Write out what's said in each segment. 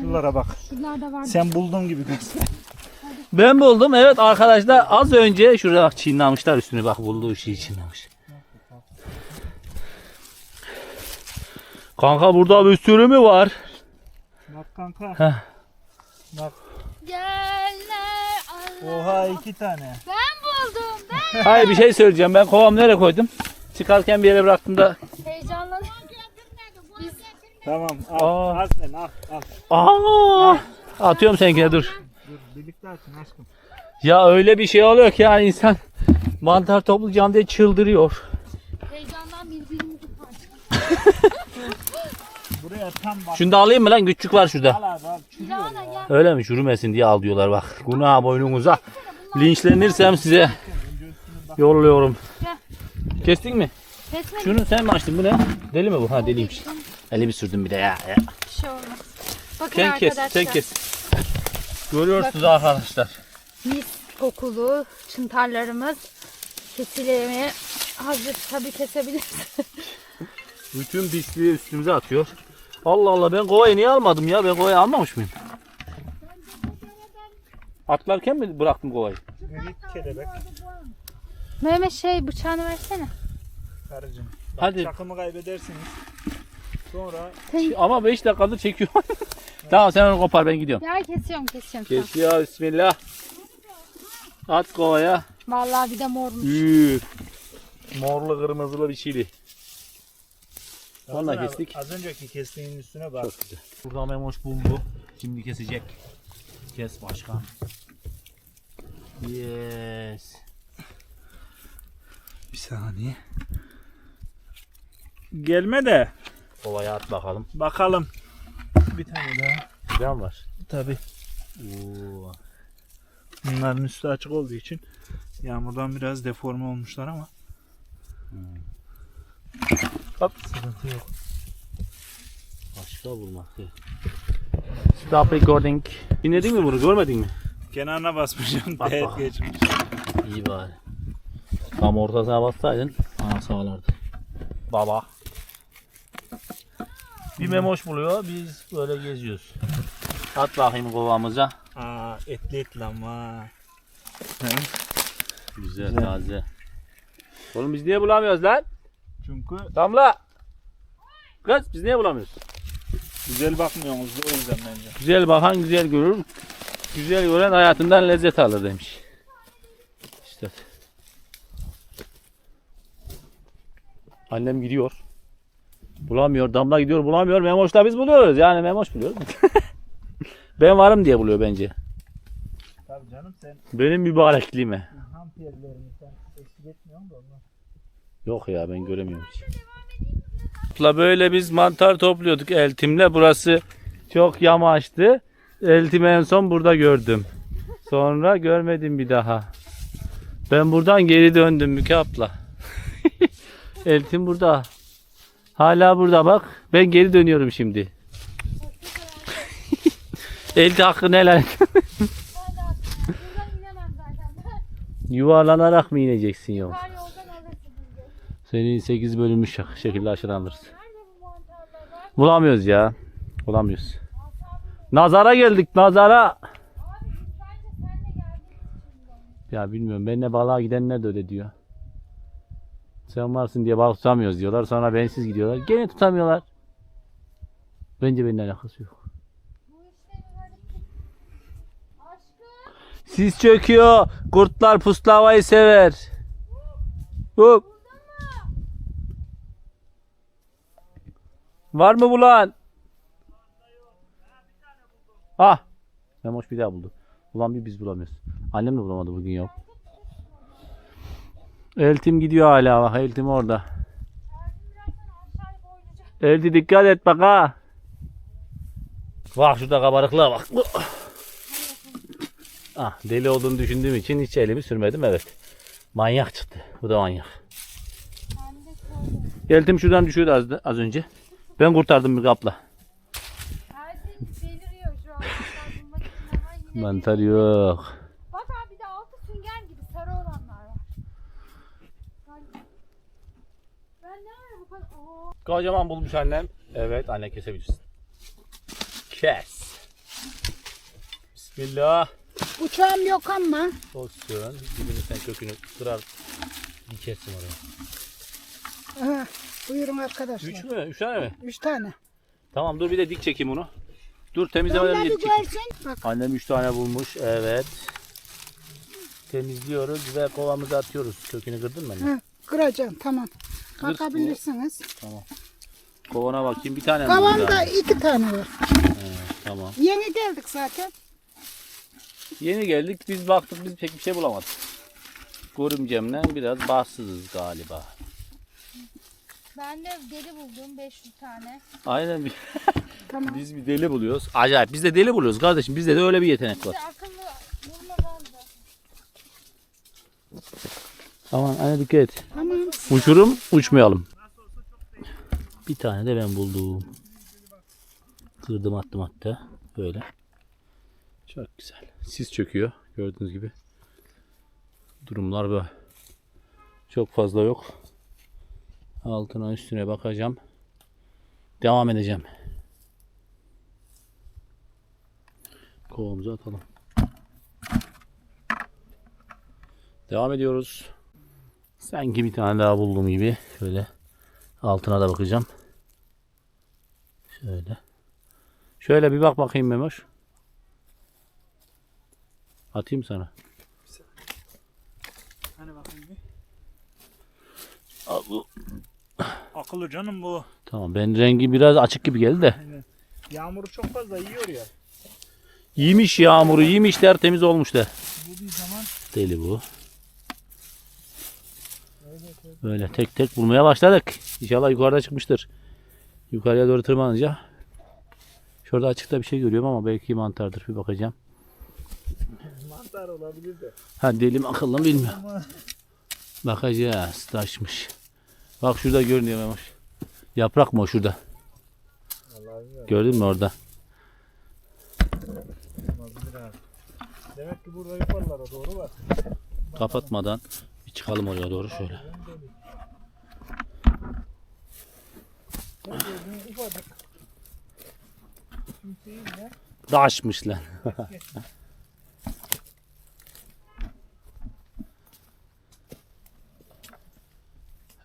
Şuralara bak. Şuralarda var. Sen buldun gibi kız. Ben buldum. Evet arkadaşlar az önce şuraya bak çiğnemişler üstünü bak bulduğu şeyi çiğnemiş. Kanka burada bir sürü mü var? Bak kanka. Heh. Bak. Geller Allah. Oha iki tane. Ben buldum. Ben Hayır bir şey söyleyeceğim. Ben kovamı nereye koydum? Çıkarken bir yere bıraktım da. heyecanlandım. Tamam al. Aa. Al sen al. Al. Aa! Atıyorum seninkine dur. Dur birlikte açın aşkım. Ya öyle bir şey oluyor ki yani insan mantar toplayacağım diye çıldırıyor. heyecandan birbirimizi parçaladık. Buraya tam bak. Şunu da alayım mı lan? Küçük var şurada. Al abi al. Çürüyor ya. gel. Öyle mi? Çürümesin diye al diyorlar bak. Günah boynunuza. Linçlenirsem size yolluyorum. Gel. Kestin mi? Kesme Şunu sen mi açtın? Bu ne? Deli mi bu? Ha deliymiş. Elimi sürdüm bir de ya. ya. bir şey olmaz. Bakın Sen kes, arkadaşlar. sen kes. Görüyorsunuz arkadaşlar. Mis kokulu çıntarlarımız kesilemeye hazır. Tabii kesebiliriz. Bütün pisliği üstümüze atıyor. Allah Allah ben kovayı niye almadım ya? Ben kovayı almamış mıyım? Atlarken mi bıraktım kovayı? Kelebek. Mehmet şey bıçağını versene. Karıcığım. Hadi. Çakımı kaybedersiniz. Sonra Ama 5 dakikadır çekiyor. tamam sen onu kopar ben gidiyorum. Ya kesiyorum kesiyorum. Kesiyor bismillah. At kovaya. Vallahi bir de mormuş. Üf. Morlu kırmızılı bir şeyli. Onu da Ramazan abi, kestik. Az önceki kestiğin üstüne bak. Çok güzel. Burada Memoş buldu. Şimdi kesecek. Kes başkan. Yes. Bir saniye. Gelme de Kovaya at bakalım. bakalım. Bir tane daha. Can var. Tabi. Oo. Bunların üstü açık olduğu için yağmurdan biraz deforme olmuşlar ama. Hop. Sıkıntı yok. Başka bulmak değil. Stop recording. Dinledin mi bunu? Görmedin mi? Kenarına basmayacağım. Bak bak. geçmiş. İyi bari. Tam ortasına bassaydın ana sağlardı. Baba. Bir memoş buluyor. Biz böyle geziyoruz. At bakayım kovamıza. Aa etli etli ama. Güzel, Güzel. taze. Oğlum biz niye bulamıyoruz lan? Çünkü Damla. Kız biz niye bulamıyoruz? güzel bakmıyorsunuz o yüzden bence. Güzel bakan güzel görür. Güzel gören hayatından lezzet alır demiş. İşte. Annem gidiyor. Bulamıyor. Damla gidiyor bulamıyor. Memoş'la biz buluyoruz. Yani Memoş buluyor. ben varım diye buluyor bence. Tabii canım sen Benim mübarekliğime. ham yerlerini sen eksik etmiyorsun da ondan. Yok ya ben göremiyorum hiç. La böyle biz mantar topluyorduk Eltim'le. Burası çok yamaçtı. Eltim'i en son burada gördüm. Sonra görmedim bir daha. Ben buradan geri döndüm Müke abla. Eltim burada. Hala burada bak. Ben geri dönüyorum şimdi. Elti hakkını helal et. Yuvarlanarak mı ineceksin yok? Her yoldan alırsın bizi. Seni 8 bölünmüş şekilde aşağı alırız. Bulamıyoruz ya. Bulamıyoruz. Nazara geldik nazara. Ya bilmiyorum benimle balığa gidenler de öyle diyor. Sen varsın diye balık tutamıyoruz diyorlar. Sonra bensiz gidiyorlar. Gene tutamıyorlar. Bence benimle alakası yok. Sis çöküyor. Kurtlar puslavayı sever. Hop. Var mı bulan? Ah. Memoş bir daha buldu. Ulan bir biz bulamıyoruz. Annem de bulamadı bugün yok. Eltim gidiyor hala bak. Eltim orada. Elti dikkat et bak ha. Bak şurada kabarıklığa bak. Ah, deli olduğunu düşündüğüm için hiç elimi sürmedim evet. Manyak çıktı. Bu da manyak. Eltim şuradan düşüyordu az, az önce. Ben kurtardım bir kapla. An. Mantar bulmak için ama yine Mantar beliriyor. yok. Bak abi bir de altı sünger gibi sarı olanlar var. Ben- Ben ne ara bu kadar... Oo. Kocaman bulmuş annem. Evet anne kesebilirsin. Kes. Bismillah. Uçağım yok ama. Olsun. Dibini sen kökünü kırar. Dikesin oraya. Aha, buyurun arkadaşlar. Üç mü? Üç tane mi? Üç tane. Tamam dur bir de dik çekeyim onu. Dur temizlemeden bir dik çekeyim. görsün. Bak Annem 3 tane bulmuş. Evet. Temizliyoruz ve kovamıza atıyoruz. Kökünü kırdın mı anne? ha, kıracağım tamam. Kır. Bakabilirsiniz. Tamam. Kovana bakayım. Bir tane mi? buldu Kavamda yani? iki tane var. Tamam. Yeni geldik zaten. Yeni geldik. Biz baktık biz pek bir şey bulamadık. Görümcemle biraz bahtsızız galiba. Ben de deli buldum 500 tane. Aynen bir- Tamam. biz bir deli buluyoruz. Acayip biz de deli buluyoruz kardeşim. Bizde de öyle bir yetenek var. De akıllı bulmadan da. Aman anne dikkat et. Tamam. Uçurum uçmayalım. Bir tane de ben buldum. Kırdım attım hatta. Böyle. Çok güzel. Sis çöküyor. Gördüğünüz gibi. Durumlar böyle. Çok fazla yok. Altına üstüne bakacağım. Devam edeceğim. Kovamızı atalım. Devam ediyoruz. Sanki bir tane daha buldum gibi. Şöyle altına da bakacağım. Şöyle. Şöyle bir bak bakayım Memoş. Atayım sana. Hani bakayım bir. Bu. Akıllı canım bu. Tamam ben rengi biraz açık gibi geldi de. Yağmuru çok fazla yiyor ya. Yemiş yağmuru yemiş tertemiz olmuş da. Bu bir zaman Deli bu. Böyle tek tek bulmaya başladık. İnşallah yukarıda çıkmıştır. Yukarıya doğru tırmanınca. Şurada açıkta bir şey görüyorum ama belki mantardır. Bir bakacağım. mantar olabilir de. Ha deli mi akıllı bilmiyorum. Bakacağız. Taşmış. Bak şurada görünüyor Memoş. Yaprak mı o şurada? Gördün mü orada? Demek ki burada yukarılara doğru var. Kapatmadan bir çıkalım oraya doğru şöyle. Ne gördüğün ufacık. Taşmış lan.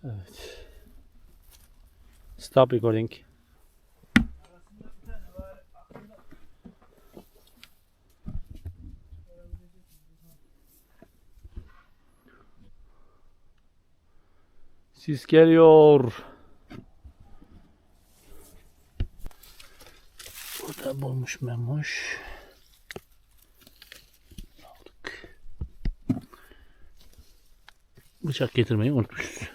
evet. Stop recording. Sis geliyor. Bulmuş Memoş. Aldık. Bıçak getirmeyi unutmuşuz.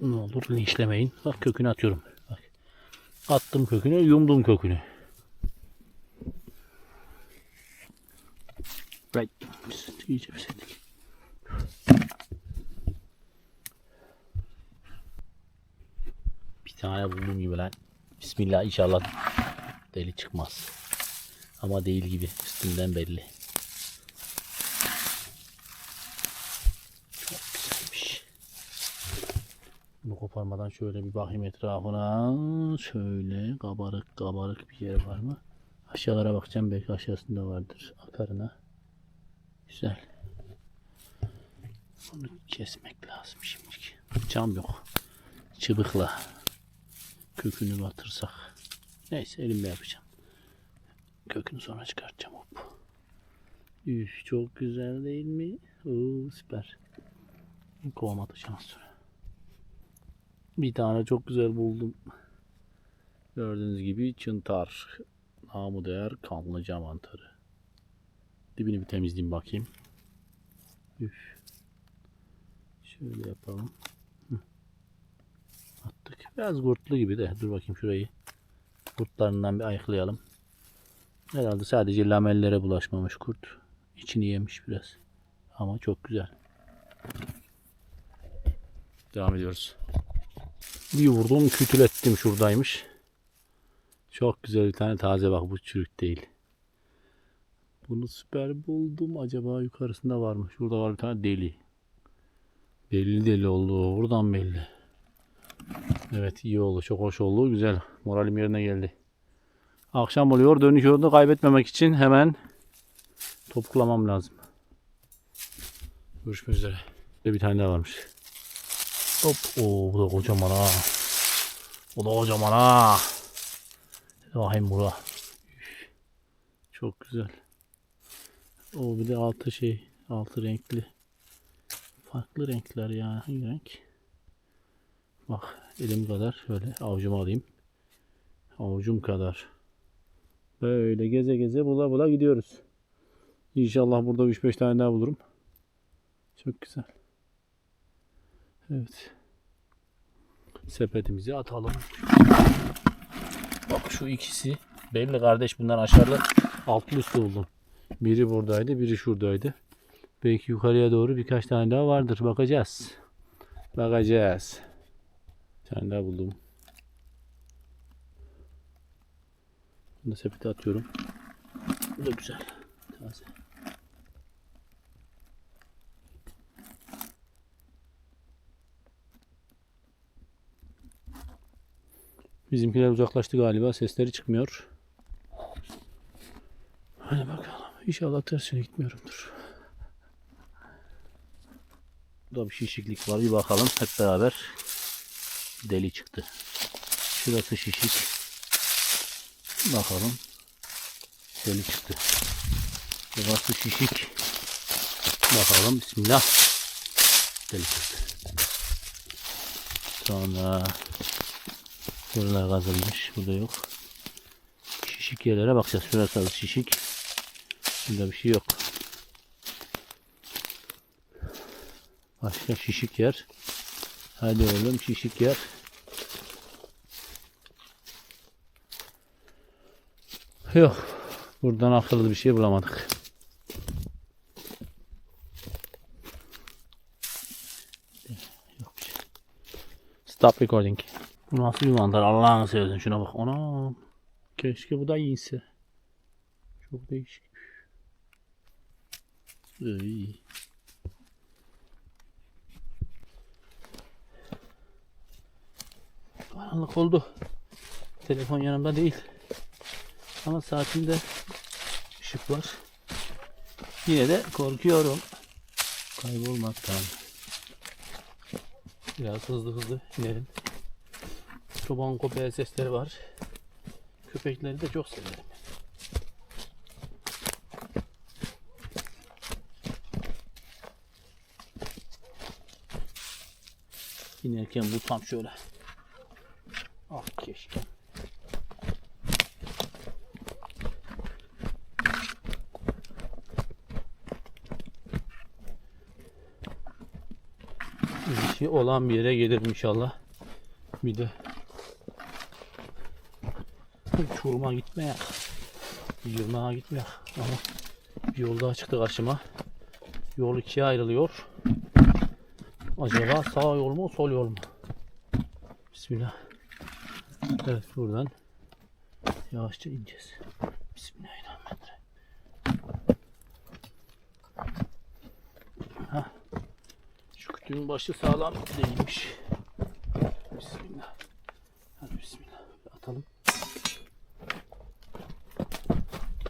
Ne olur linçlemeyin. Bak kökünü atıyorum. Bak. Attım kökünü, yumdum kökünü. Right. İyice pişirdik. Bir tane buldum gibi lan. Bismillah inşallah deli çıkmaz. Ama değil gibi üstünden belli. Çok güzelmiş. Bunu koparmadan şöyle bir bakayım etrafına. Şöyle kabarık kabarık bir yer var mı? Aşağılara bakacağım belki aşağısında vardır. Akarına. Güzel. Bunu kesmek lazım şimdiki. Cam yok. Çıbıkla kökünü batırsak. Neyse elimle yapacağım. Kökünü sonra çıkartacağım hop. Üf çok güzel değil mi? Oo süper. Kovam atacağım az sonra. Bir tane çok güzel buldum. Gördüğünüz gibi çıntar. Namı değer kanlıca mantarı. Dibini bir temizleyeyim bakayım. Üf. Şöyle yapalım. Attık. Biraz kurtlu gibi de. Dur bakayım şurayı. Kurtlarından bir ayıklayalım. Herhalde sadece lamellere bulaşmamış kurt. İçini yemiş biraz. Ama çok güzel. Devam ediyoruz. Bir vurdum kütülettim şuradaymış. Çok güzel bir tane taze bak bu çürük değil. Bunu süper buldum. Acaba yukarısında var mı? Şurada var bir tane deli. Belli deli oldu. Buradan belli. Evet iyi oldu. Çok hoş oldu. Güzel. Moralim yerine geldi. Akşam oluyor. Dönüş yolunu kaybetmemek için hemen topuklamam lazım. Görüşmek üzere. Bir tane daha varmış. Hop. Oo, bu da kocaman ha. Bu da kocaman ha. Rahim bura. Çok güzel. O bir de altı şey. Altı renkli. Farklı renkler ya. Hangi renk? Bak elim kadar şöyle avucuma alayım. Avucum kadar. Böyle geze geze bula bula gidiyoruz. İnşallah burada 3-5 tane daha bulurum. Çok güzel. Evet. Sepetimizi atalım. Bak şu ikisi belli kardeş bunlar aşağıda altlı üstü buldum. Biri buradaydı, biri şuradaydı. Belki yukarıya doğru birkaç tane daha vardır. Bakacağız. Bakacağız. Bir tane daha buldum. Bunu da sepete atıyorum. Bu da güzel. Taze. Bizimkiler uzaklaştı galiba. Sesleri çıkmıyor. Hadi bakalım. İnşallah tersine gitmiyorumdur. Burada bir şişiklik var. Bir bakalım hep beraber. Deli çıktı. Şurası şişik. Bakalım. Deli çıktı. Burası şişik. Bakalım. Bismillah. Deli çıktı. Sonra buralar kazılmış. Burada yok. Şişik yerlere bakacağız. Şurası şişik. Burada bir şey yok. Başka şişik yer. Hadi oğlum şişik yer. Yok. Buradan akıllı bir şey bulamadık. Stop recording. Nasıl bir manzara Allah'ını seversen şuna bak. Anam. Keşke bu da iyiyse. Çok değişik. İyi. Karanlık oldu. Telefon yanımda değil. Ama saatimde ışık var. Yine de korkuyorum. Kaybolmaktan. Biraz hızlı hızlı inelim. Çoban köpeği sesleri var. Köpekleri de çok severim. İnerken bu tam şöyle. Keşke. Bir şey olan bir yere gelir inşallah. Bir de uçuruma gitme ya. Yırmağa gitme ya. Ama bir yol daha çıktı karşıma. Yol ikiye ayrılıyor. Acaba sağ yol mu sol yol mu? Bismillah. Evet buradan yavaşça ineceğiz. Bismillahirrahmanirrahim. Ha. Şu kütüğün başı sağlam değilmiş. Bismillah. Hadi bismillah. Atalım.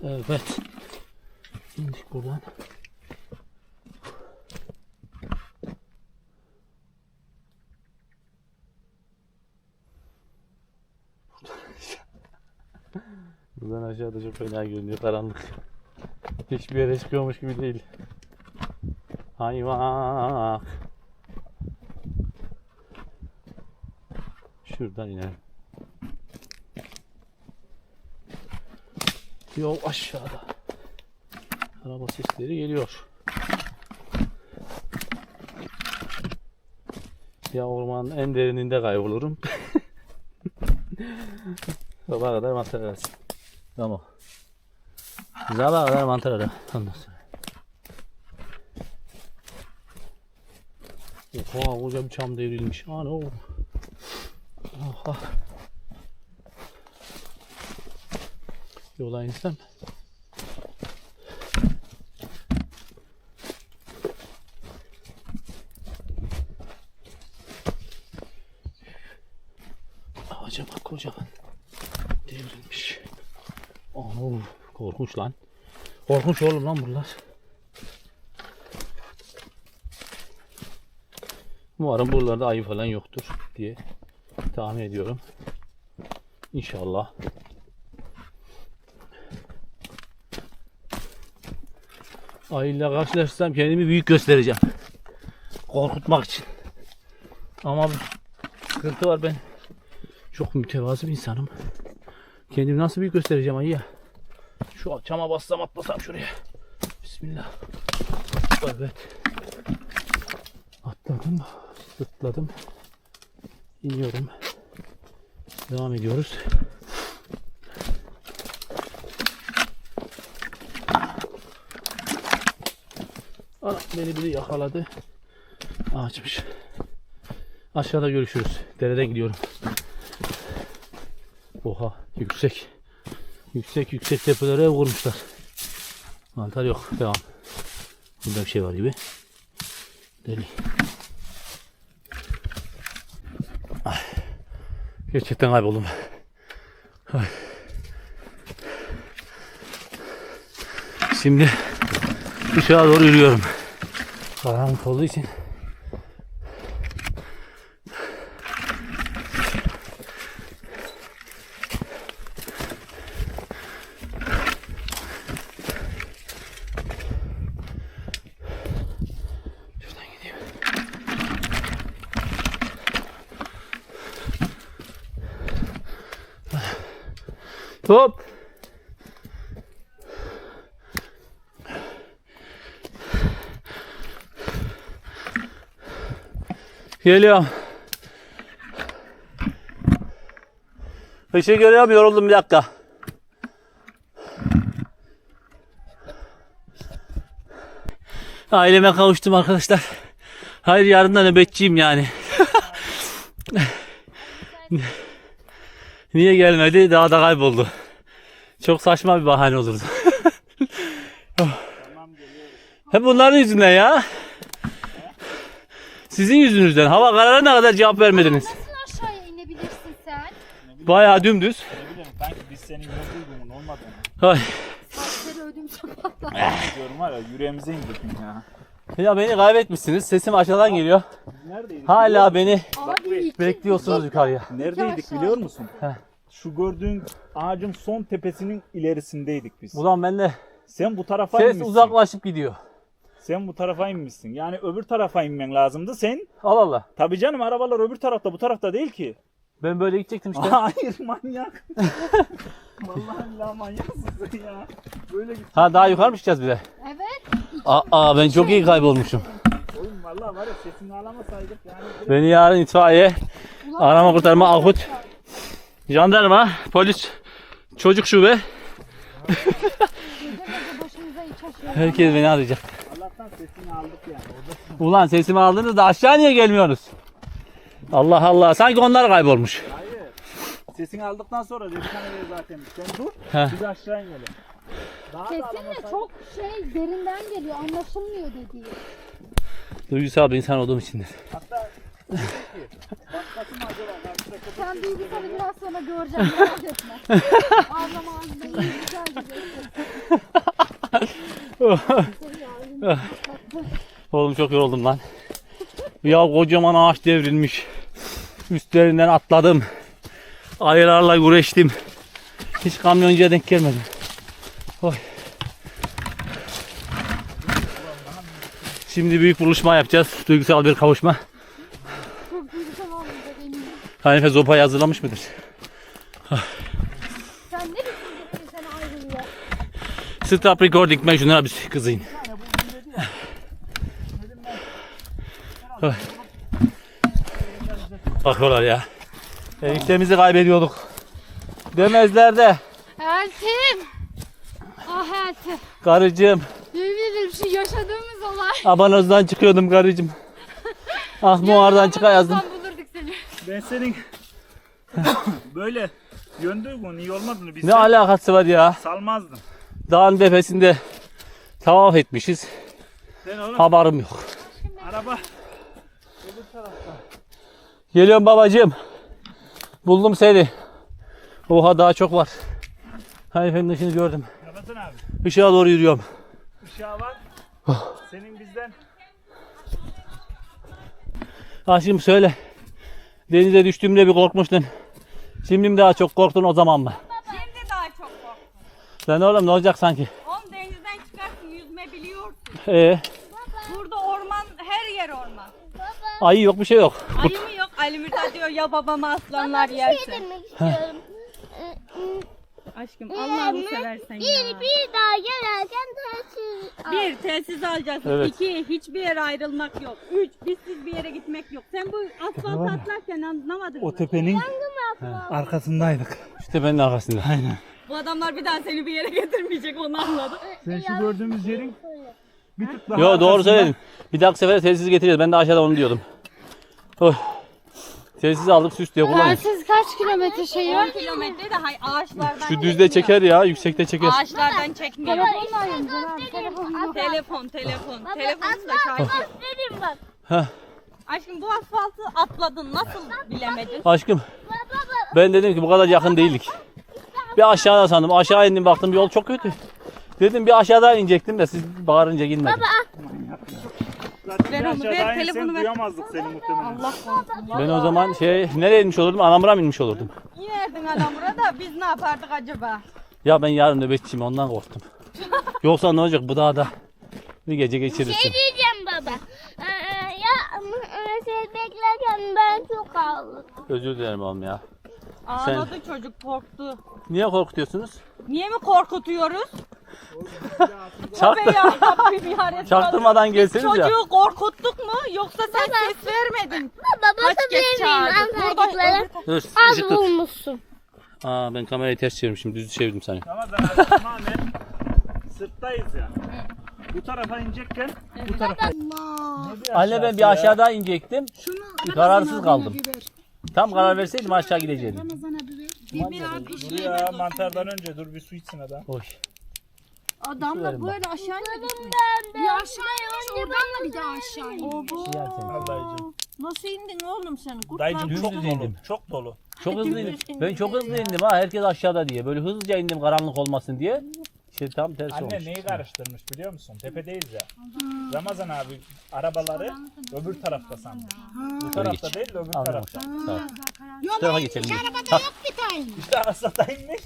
Evet. İndik buradan. Buradan aşağıda çok fena görünüyor karanlık. Hiçbir yere çıkıyormuş gibi değil. Hayvan. Şuradan inelim. Yol aşağıda. Araba sesleri geliyor. Ya ormanın en derininde kaybolurum. Sabaha kadar mantar arasın. Tamam. Sabaha kadar mantar. Ondan sonra. Oha bir çam devrilmiş. Ana o. Oha. Yola insem. Acaba kocaman devrilmiş. Korkunç lan. Korkunç oğlum lan bunlar. Umarım buralarda ayı falan yoktur diye tahmin ediyorum. İnşallah. Ayıyla karşılaşırsam kendimi büyük göstereceğim. Korkutmak için. Ama bir sıkıntı var ben. Çok mütevazı bir insanım. Kendimi nasıl büyük göstereceğim ayıya? Şu çama bassam atlasam şuraya. Bismillah. Evet. Atladım. Zıpladım. İniyorum. Devam ediyoruz. Aa, beni biri yakaladı. Ağaçmış. Aşağıda görüşürüz. Dereden gidiyorum. Oha yüksek. Yüksek yüksek tepelere vurmuşlar. Mantar yok. Devam. Burada bir şey var gibi. Deli. Ay. Gerçekten kayboldum. Ay. Şimdi ışığa doğru yürüyorum. Karanlık olduğu için Hop. Geliyorum. Işığı görüyorum yoruldum bir dakika. Aileme kavuştum arkadaşlar. Hayır yarından nöbetçiyim yani. Niye gelmedi? Daha da kayboldu. Çok saçma bir bahane olurdu. Hep bunların yüzünden ya. Sizin yüzünüzden. Hava kararına kadar cevap vermediniz. Nasıl aşağıya inebilirsin sen? Bayağı dümdüz. Ne bileyim kanki biz senin yolculuğun olmadığını Ay. Saçları ödüm sabahtan. diyorum var ya yüreğimize indirdim ya. Ya beni kaybetmişsiniz. Sesim aşağıdan geliyor. Neredeydik? Hala beni Abi iki- bekliyorsunuz yukarıya. Neredeydik biliyor musun? Heh. Şu gördüğün ağacın son tepesinin ilerisindeydik biz. Ulan bende Sen bu tarafa ses inmişsin. uzaklaşıp gidiyor. Sen bu tarafa inmişsin. Yani öbür tarafa inmen lazımdı. Sen Allah Allah. tabii canım arabalar öbür tarafta bu tarafta değil ki. Ben böyle gidecektim işte. Hayır manyak. Vallahi la manyaksın sen ya. Böyle git. Ha daha yukarı mı çıkacağız bir de? Evet. Aa ben çok iyi kaybolmuşum. Oğlum vallahi var ya sesini alamasaydık yani. Beni yarın itfaiye, arama kurtarma, Ahut, jandarma, polis, çocuk şube. Herkes beni arayacak. Allah'tan sesini aldık yani. Orada Ulan sesimi aldınız da aşağı niye gelmiyorsunuz? Allah Allah. Sanki onlar kaybolmuş. Hayır. Sesini aldıktan sonra ver zaten. Sen dur. Heh. Biz aşağı inelim. Daha da Sesin de alamasaydık. çok şey derinden geliyor. Anlaşılmıyor dediği. Duygusal bir insan olduğum içindir. Hatta dedi ki, acaba? Karşıdaki Sen duygusalı biraz sonra göreceğim merak etme. Ağlama ağzında iyi güzel gidiyor. Oğlum çok yoruldum lan. Ya kocaman ağaç devrilmiş. Üstlerinden atladım. Ayılarla güreştim. Hiç kamyoncuya denk gelmedim. Oy. Şimdi büyük buluşma yapacağız. Duygusal bir kavuşma. Çok duygusal olmayacak eminim. Hanife zopayı hazırlamış mıdır? Sen ne düşündün sen ayrılıyor? Stop recording bir kızayım. Oy. Bakıyorlar ya. Eniştemizi kaybediyorduk. Demezler de. Eltim. Eltim. Karıcığım. Yemin ederim şu yaşadığımız olay. Abanozdan çıkıyordum karıcığım. Ah muhardan çıka yazdım. Yarın bulurduk seni. Ben senin böyle yöndüğün iyi olmadığını Ne bilsem alakası var ya? salmazdım. Dağın tepesinde tavaf etmişiz. Sen oğlum Haberim yok. araba Geliyorum babacığım. Buldum seni. Oha daha çok var. Hanife'nin ışını gördüm. Ramazan abi. Işığa doğru yürüyorum. Işığa bak. Senin bizden Aşkım söyle. Denize düştüğümde bir korkmuştun. Şimdi mi daha çok korktun o zaman mı? Şimdi daha çok kork. Sen oğlum ne olacak sanki? On denizden çıkarsın yüzme biliyorsun. Ee, Burada orman her yer orman. ayı yok bir şey yok. Ayı mı yok? Ali Mirza diyor ya babama aslanlar yerse. demek istiyorum. Aşkım Allah'ını seversen ya. bir, bir daha gelerken tersiz Bir telsiz alacaksın. Evet. İki hiçbir yere ayrılmak yok. Üç bizsiz bir yere gitmek yok. Sen bu asfalt atlarken anlamadın o mı? tepenin arkasındaydık. İşte benim arkasında. Aynen. Bu adamlar bir daha seni bir yere getirmeyecek onu anladım. Sen şu gördüğümüz yerin bir tık daha Yo doğru arkasında. söyledin. Bir dahaki sefere telsiz getireceğiz. Ben de aşağıda onu diyordum. Oy. Telsizi aldık süs diye kullanıyoruz. Siz kaç kilometre şey 10 kilometre de hay ağaçlardan Şu düzde çeker ya, yüksekte çeker. Ağaçlardan çekmiyor. Telefonla arayınca abi. Telefonla. Telefon, telefon. Telefon da şarkı. dedim bak. Heh. Aşkım bu asfaltı atladın. Nasıl bilemedin? Aşkım ben dedim ki bu kadar yakın değildik. Bir aşağıda sandım. Aşağı indim baktım yol çok kötü. Dedim bir aşağıda inecektim de siz bağırınca girmedim. Zaten Ver onu, ver, telefonu ver. Duyamazdık seni muhtemelen. Allah korusun. Ben o zaman şey nereye inmiş olurdum? Anamura mı inmiş olurdum? İnerdin Alamur'a da biz ne yapardık acaba? Ya ben yarın nöbetçiyim ondan korktum. Yoksa ne olacak bu dağda bir gece geçirirsin. Şey diyeceğim baba. Ee, ya e, siz beklerken ben çok ağladım. Özür dilerim oğlum ya. Ağladı çocuk korktu. Niye korkutuyorsunuz? Niye mi korkutuyoruz? Çaktı, Be ya Rabbim ya Resulallah. çaktırmadan gelseniz ya. Çocuğu korkuttuk mu yoksa sen ses vermedin? Baba Kaç basabilir kez miyim çağırdık? Burada ankaracıklara? Dur, Az ışık tut. bulmuşsun. Aa ben kamerayı ters çevirmişim. Düz çevirdim seni. Ramazan abi tamamen sırttayız ya. Bu tarafa inecekken bu tarafa. Anne ben bir aşağıda inecektim. Kararsız kaldım. Tam karar verseydim aşağı gidecektim. Dur ya mantardan önce dur bir su içsin adam. Oy. Adam da böyle aşağı Bir aşağı inmiş oradan da bir daha aşağı iniyor. Allah'cığım. Nasıl indin oğlum sen? Dayıcım Düz çok dolu. indim. Çok dolu. Çok hızlı indim. Ben çok hızlı indim ha. Herkes aşağıda diye. Böyle hızlıca indim karanlık olmasın diye. İşte tam tersi Anne olmuş. neyi karıştırmış biliyor musun? Tepedeyiz ya. Ramazan abi arabaları öbür tarafta sanmış. Bu tarafta değil de öbür Anladım. tarafta. Şu tarafa geçelim. Ha, İşte aşağıda inmiş.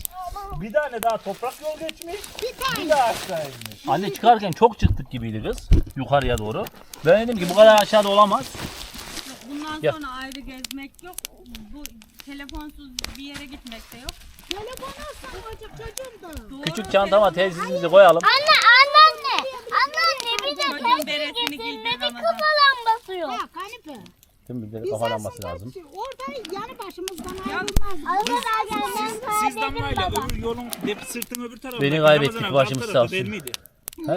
Bir tane daha toprak yol geçmiş. Bir daha aşağı inmiş. Anne çıkarken çok çıktık gibiydi kız. Yukarıya doğru. Ben dedim ki bu kadar aşağıda olamaz. Bundan Ya. sonra ayrı gezmek yok. Bu telefonsuz bir yere gitmek de yok. Küçük çantama telsizimizi koyalım. Anne anneanne. Anneanne bir de Çocuğun tersiz beresini getirme giydi bir Ramazan. kafalan basıyor. Değil mi? Bir de kafalanması lazım. Orada yanı başımızdan ayrılmaz. Arkadaşlar ben sana Siz damlayla öbür yolun dep sırtın öbür tarafı. Beni kaybettik, başımız sağ olsun. He?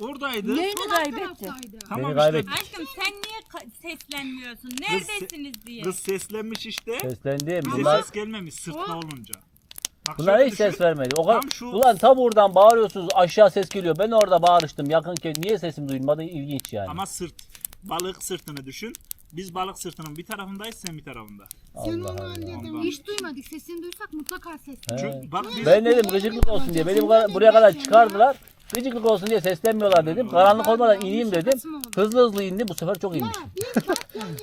Oradaydı. Neyini kaybetti? Tamam Beni işte. kaybettik. Aşkım sen niye ka- seslenmiyorsun? Neredesiniz diye. Kız seslenmiş işte. Seslendim. Bize Bunlar, ses gelmemiş sırtla olunca. Bak bunlar şöyle hiç ses vermedi. O kadar, Tam şu- ulan tam buradan bağırıyorsunuz aşağı ses geliyor. Ben orada bağırıştım yakınken. Niye sesim duyulmadı? İlginç yani. Ama sırt. Balık sırtını düşün. Biz balık sırtının bir tarafındayız sen bir tarafında. Allah Allah. Ondan. Hiç duymadık. Sesini duysak mutlaka ses. Çünkü bak biz Ben dedim gıcıklık olsun diye. Beni bu kadar- buraya kadar çıkardılar. Gıcıklık olsun diye seslenmiyorlar dedim. Karanlık olmadan ineyim dedim. Hızlı hızlı indim. Bu sefer çok inmiş.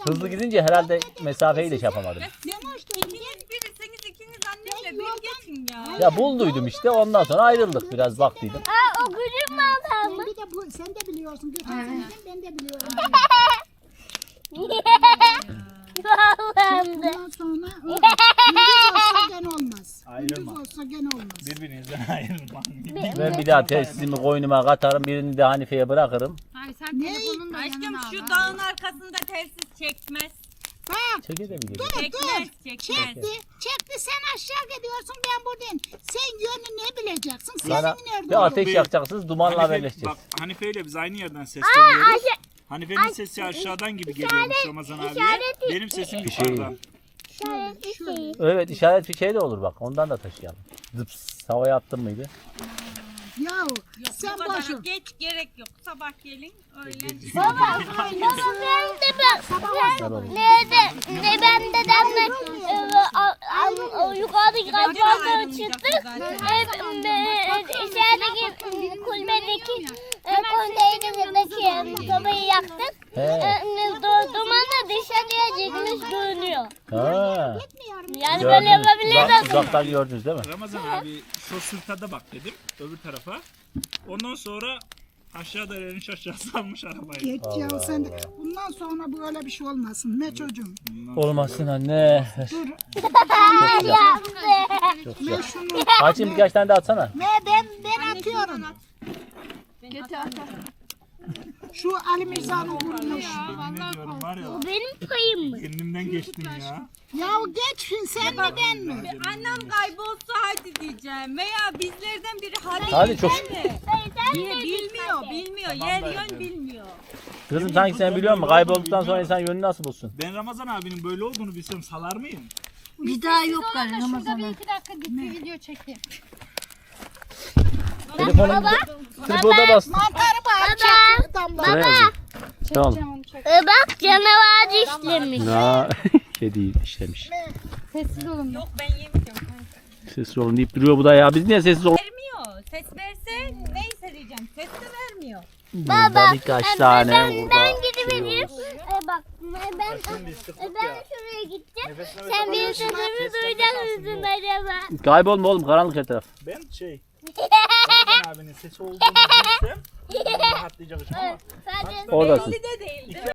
hızlı gidince herhalde mesafeyi de şey yapamadım. İkiniz birisiniz ikiniz annemle bir geçin ya. Ya bulduydum işte. Ondan sonra ayrıldık. Biraz baktıydım. Ha o gülüm mantar mı? Bir de bu, sen de biliyorsun. Geçen seneden ben de biliyorum. Ben bir daha telsizimi koynuma katarım. Birini de Hanife'ye bırakırım. Hayır sen telefonun da Aşkım yanına şu al. dağın arkasında telsiz çekmez. Bak Çekebilir. Çekmez, çekmez. çekti. Çekti sen aşağı gidiyorsun ben buradayım. Sen yönünü ne bileceksin? Senin Bana nerede bir ateş yakacaksınız. Dumanla Hanife, haberleşeceğiz. bak Hanife ile biz aynı yerden sesleniyoruz. Ayşe- Hanife'nin sesi aşağıdan gibi geliyormuş Ramazan abiye. işaret- Benim sesim Bir şey- yukarıdan. İşaretli şey. Evet işaret bir şey de olur bak. Ondan da taşıyalım. Dıps. Havaya attın mıydı? Yahu Yok, sen bu kadar boşu. geç gerek yok. Sabah gelin öğlen. Baba, baba ben de ben, ben nerede, ne ben dedemle e, a- a- yukarıdaki de kampanya ayrılmayacak çıktık. Hep e, içerideki ki e, konteynerdeki sobayı yaktık. He. E, du- dumanı dışarıya çıkmış görünüyor. Ha. Yani böyle Gördünüz. yapabiliriz. Uzak, uzaktan gördünüz değil mi? Ramazan abi şu sırtada bak dedim öbür tarafa. Ondan sonra aşağıda elini aşağı salmış arabayı. Geç ya sen de. Bundan sonra böyle bir şey olmasın. Ne çocuğum? Olmasın anne. Yaptı. Ne şunu. Açayım birkaç tane de atsana. Ne ben ben atıyorum. Şu Ali Mirza'nın vurmuş. Var ya Benim payım mı? kendimden geçtim ya. Ya geç sen mi ben mi? Annem kaybolsa hadi diyeceğim. Veya bizlerden biri hadi, Hadi çok- bilmiyor, bilmiyor. Yer yön bilmiyor. Kızım sanki sen biliyor musun? Kaybolduktan sonra insan yönünü nasıl bulsun? Ben Ramazan abinin böyle olduğunu bilsem salar mıyım? Bir daha yok galiba Şurada bir iki dakika bir video çekeyim. Telefonu tripoda bas. Mantarı bağıracak. Damla. Baba. Tamam. E bak canavar dişlemiş. Na kedi işlemiş. Sessiz olun. Yok ben yemiyorum. Sessiz olun deyip duruyor bu da ya. Biz niye sessiz ol? Vermiyor. Ses verse neyse diyeceğim. Ses de vermiyor. Burada birkaç tane Ben, burada. ben gidebilirim. E bak ben, ben, e, ben şuraya gideceğim. Sen benim sesimi duyacak mısın acaba? Kaybolma oğlum karanlık her taraf. Ben şey abinin sesi olduğunu bilsem rahatlayacak ama Sadece Oradasın.